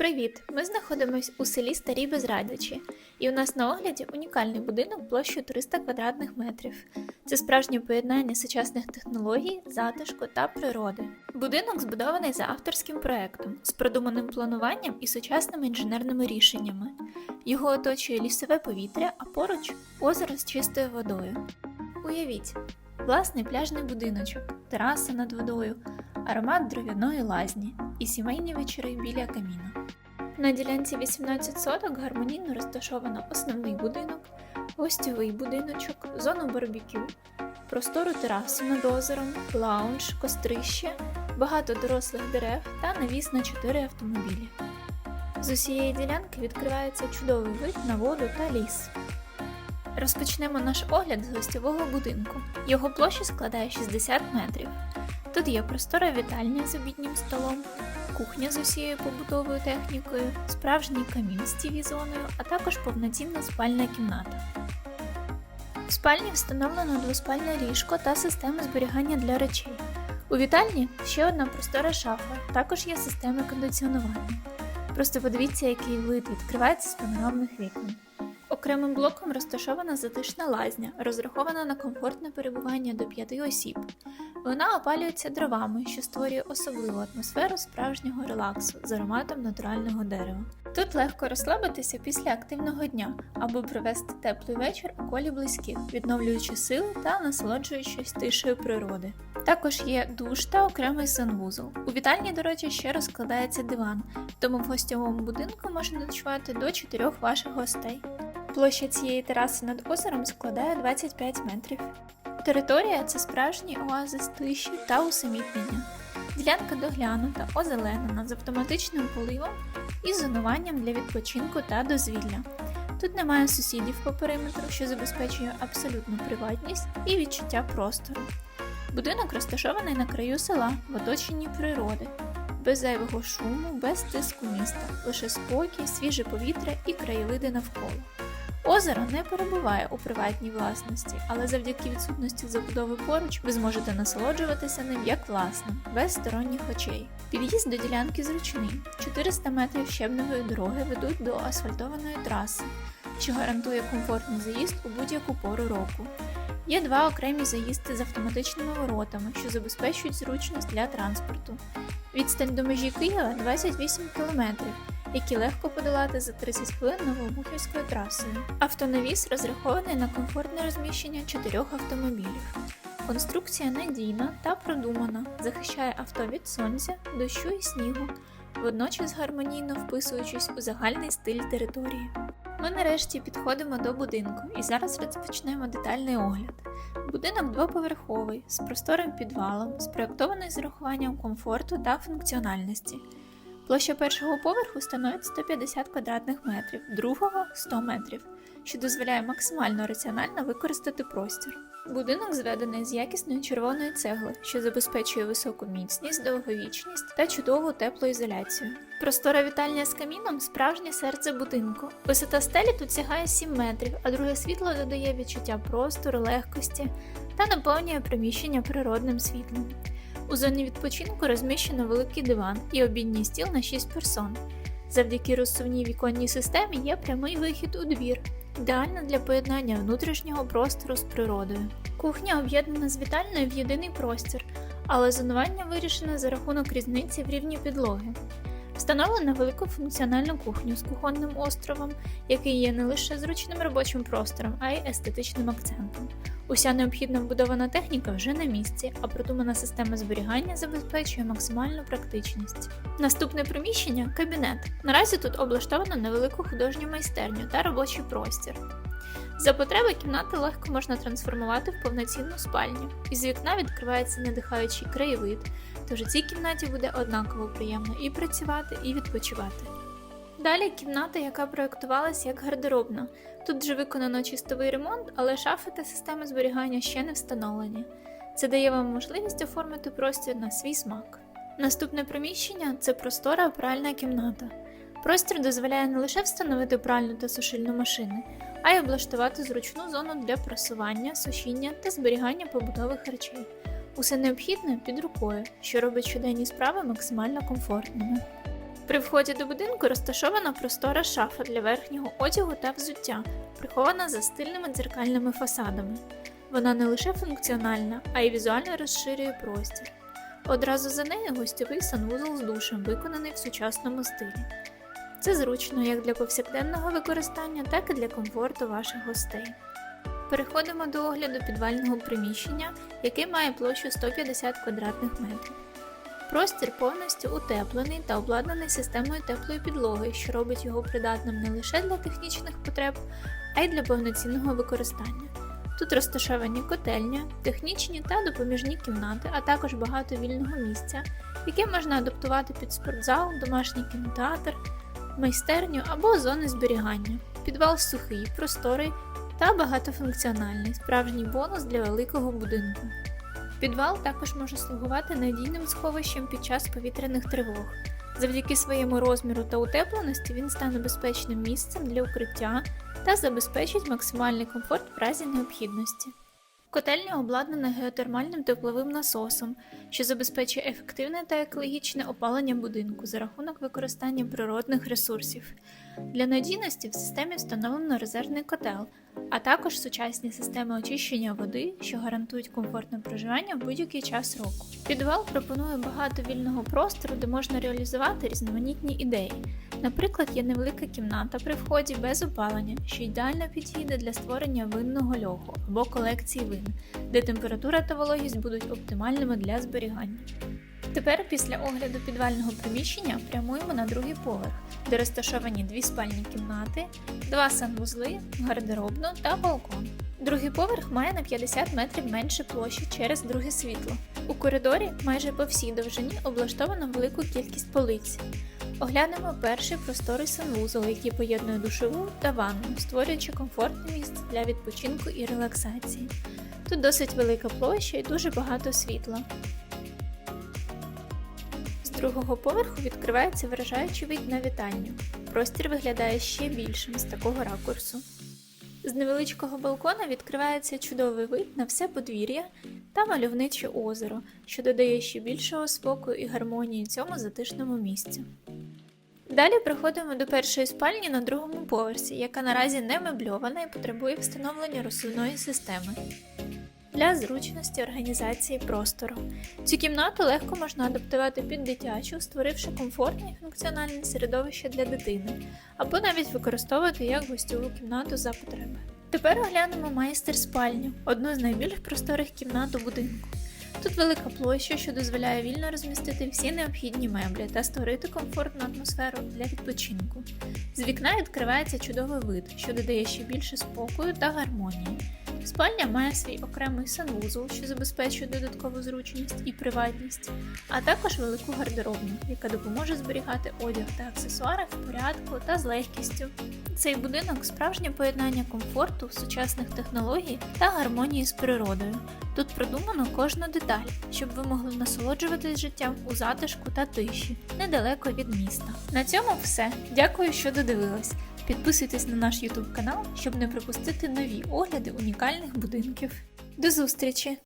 Привіт! Ми знаходимось у селі Старі Безрадичі, і у нас на огляді унікальний будинок площею 300 квадратних метрів. Це справжнє поєднання сучасних технологій, затишку та природи. Будинок збудований за авторським проектом, з продуманим плануванням і сучасними інженерними рішеннями. Його оточує лісове повітря, а поруч озеро з чистою водою. Уявіть, власний пляжний будиночок, тераса над водою, аромат дров'яної лазні і сімейні вечори біля каміна. На ділянці 18 соток гармонійно розташовано основний будинок, гостьовий будиночок, зону барбекю, простору терасу над озером, лаунж, кострище, багато дорослих дерев та навіс на 4 автомобілі. З усієї ділянки відкривається чудовий вид на воду та ліс. Розпочнемо наш огляд з гостьового будинку. Його площа складає 60 метрів. Тут є простора вітальня з обіднім столом, кухня з усією побутовою технікою, справжній камін з тіві зоною, а також повноцінна спальна кімната. В спальні встановлено двоспальне ліжко та система зберігання для речей. У вітальні ще одна простора шафа, також є система кондиціонування. Просто подивіться, який вид відкривається з панорамних вікон. Окремим блоком розташована затишна лазня, розрахована на комфортне перебування до п'яти осіб. Вона опалюється дровами, що створює особливу атмосферу справжнього релаксу з ароматом натурального дерева. Тут легко розслабитися після активного дня або провести теплий вечір у колі близьких, відновлюючи сили та насолоджуючись тишею природи. Також є душ та окремий санвузол. У вітальні, до речі, ще розкладається диван, тому в гостьовому будинку можна ночувати до 4 ваших гостей. Площа цієї тераси над озером складає 25 метрів. Територія це справжній оазис тиші та усамітнення. Ділянка доглянута, озеленена з автоматичним поливом і зонуванням для відпочинку та дозвілля. Тут немає сусідів по периметру, що забезпечує абсолютну приватність і відчуття простору. Будинок розташований на краю села в оточенні природи, без зайвого шуму, без тиску міста, лише спокій, свіже повітря і краєвиди навколо. Озеро не перебуває у приватній власності, але завдяки відсутності забудови поруч ви зможете насолоджуватися ним як власним, без сторонніх очей. Під'їзд до ділянки зручний. 400 метрів щебневої дороги ведуть до асфальтованої траси, що гарантує комфортний заїзд у будь-яку пору року. Є два окремі заїзди з автоматичними воротами, що забезпечують зручність для транспорту. Відстань до межі Києва 28 км, які легко подолати за 30 хвилин Новобухівською трасою. Автонавіс розрахований на комфортне розміщення чотирьох автомобілів. Конструкція надійна та продумана, захищає авто від сонця, дощу і снігу, водночас гармонійно вписуючись у загальний стиль території. Ми нарешті підходимо до будинку і зараз розпочнемо детальний огляд. Будинок двоповерховий з просторим підвалом, спроєктований з урахуванням комфорту та функціональності. Площа першого поверху становить 150 квадратних метрів, другого 100 метрів, що дозволяє максимально раціонально використати простір. Будинок зведений з якісної червоної цегли, що забезпечує високу міцність, довговічність та чудову теплоізоляцію. Простора вітальня з каміном справжнє серце будинку. Висота стелі тут сягає 7 метрів, а друге світло додає відчуття простору, легкості та наповнює приміщення природним світлом. У зоні відпочинку розміщено великий диван і обідній стіл на 6 персон. Завдяки розсувній віконній системі є прямий вихід у двір, ідеально для поєднання внутрішнього простору з природою. Кухня об'єднана з вітальною в єдиний простір, але зонування вирішено за рахунок різниці в рівні підлоги. Встановлено велику функціональну кухню з кухонним островом, який є не лише зручним робочим простором, а й естетичним акцентом. Уся необхідна вбудована техніка вже на місці, а продумана система зберігання забезпечує максимальну практичність. Наступне приміщення кабінет. Наразі тут облаштовано невелику художню майстерню та робочий простір. За потреби кімнати легко можна трансформувати в повноцінну спальню. Із вікна відкривається надихаючий краєвид, тож у цій кімнаті буде однаково приємно і працювати, і відпочивати. Далі кімната, яка проєктувалась як гардеробна. Тут вже виконано чистовий ремонт, але шафи та системи зберігання ще не встановлені. Це дає вам можливість оформити простір на свій смак. Наступне приміщення це простора пральна кімната. Простір дозволяє не лише встановити пральну та сушильну машини, а й облаштувати зручну зону для прасування, сушіння та зберігання побутових речей. Усе необхідне під рукою, що робить щоденні справи максимально комфортними. При вході до будинку розташована простора шафа для верхнього одягу та взуття, прихована за стильними дзеркальними фасадами. Вона не лише функціональна, а й візуально розширює простір. Одразу за нею гостьовий санвузол з душем, виконаний в сучасному стилі. Це зручно як для повсякденного використання, так і для комфорту ваших гостей. Переходимо до огляду підвального приміщення, яке має площу 150 квадратних метрів. Простір повністю утеплений та обладнаний системою теплої підлоги, що робить його придатним не лише для технічних потреб, а й для повноцінного використання. Тут розташовані котельня, технічні та допоміжні кімнати, а також багато вільного місця, яке можна адаптувати під спортзал, домашній кінотеатр, майстерню або зони зберігання. Підвал сухий, просторий та багатофункціональний, справжній бонус для великого будинку. Підвал також може слугувати надійним сховищем під час повітряних тривог. Завдяки своєму розміру та утепленості він стане безпечним місцем для укриття та забезпечить максимальний комфорт в разі необхідності. Котельня обладнана геотермальним тепловим насосом, що забезпечує ефективне та екологічне опалення будинку за рахунок використання природних ресурсів. Для надійності в системі встановлено резервний котел, а також сучасні системи очищення води, що гарантують комфортне проживання в будь-який час року. Підвал пропонує багато вільного простору, де можна реалізувати різноманітні ідеї. Наприклад, є невелика кімната при вході без опалення, що ідеально підійде для створення винного льоху або колекції вин, де температура та вологість будуть оптимальними для зберігання. Тепер, після огляду підвального приміщення, прямуємо на другий поверх, де розташовані дві спальні кімнати, два санвузли, гардеробну та балкон. Другий поверх має на 50 метрів менше площі через друге світло. У коридорі майже по всій довжині облаштовано велику кількість полиць. Оглянемо перший просторий санвузол, який поєднує душову та ванну, створюючи комфортне місце для відпочинку і релаксації. Тут досить велика площа і дуже багато світла. Другого поверху відкривається вражаючий вид на вітальню. Простір виглядає ще більшим з такого ракурсу. З невеличкого балкона відкривається чудовий вид на все подвір'я та мальовниче озеро, що додає ще більшого спокою і гармонії цьому затишному місцю. Далі приходимо до першої спальні на другому поверсі, яка наразі не мебльована і потребує встановлення розсувної системи. Для зручності організації простору. Цю кімнату легко можна адаптувати під дитячу, створивши комфортне і функціональне середовище для дитини, або навіть використовувати як гостьову кімнату за потреби. Тепер оглянемо майстер спальню, одну з найбільш просторих кімнат у будинку. Тут велика площа, що дозволяє вільно розмістити всі необхідні меблі та створити комфортну атмосферу для відпочинку. З вікна відкривається чудовий вид, що додає ще більше спокою та гармонії. Спальня має свій окремий санвузол, що забезпечує додаткову зручність і приватність, а також велику гардеробну, яка допоможе зберігати одяг та аксесуари в порядку та з легкістю. Цей будинок справжнє поєднання комфорту, сучасних технологій та гармонії з природою. Тут продумано кожну деталь, щоб ви могли насолоджуватись життям у затишку та тиші, недалеко від міста. На цьому все. Дякую, що додивились. Підписуйтесь на наш YouTube канал, щоб не пропустити нові огляди унікальних будинків. До зустрічі!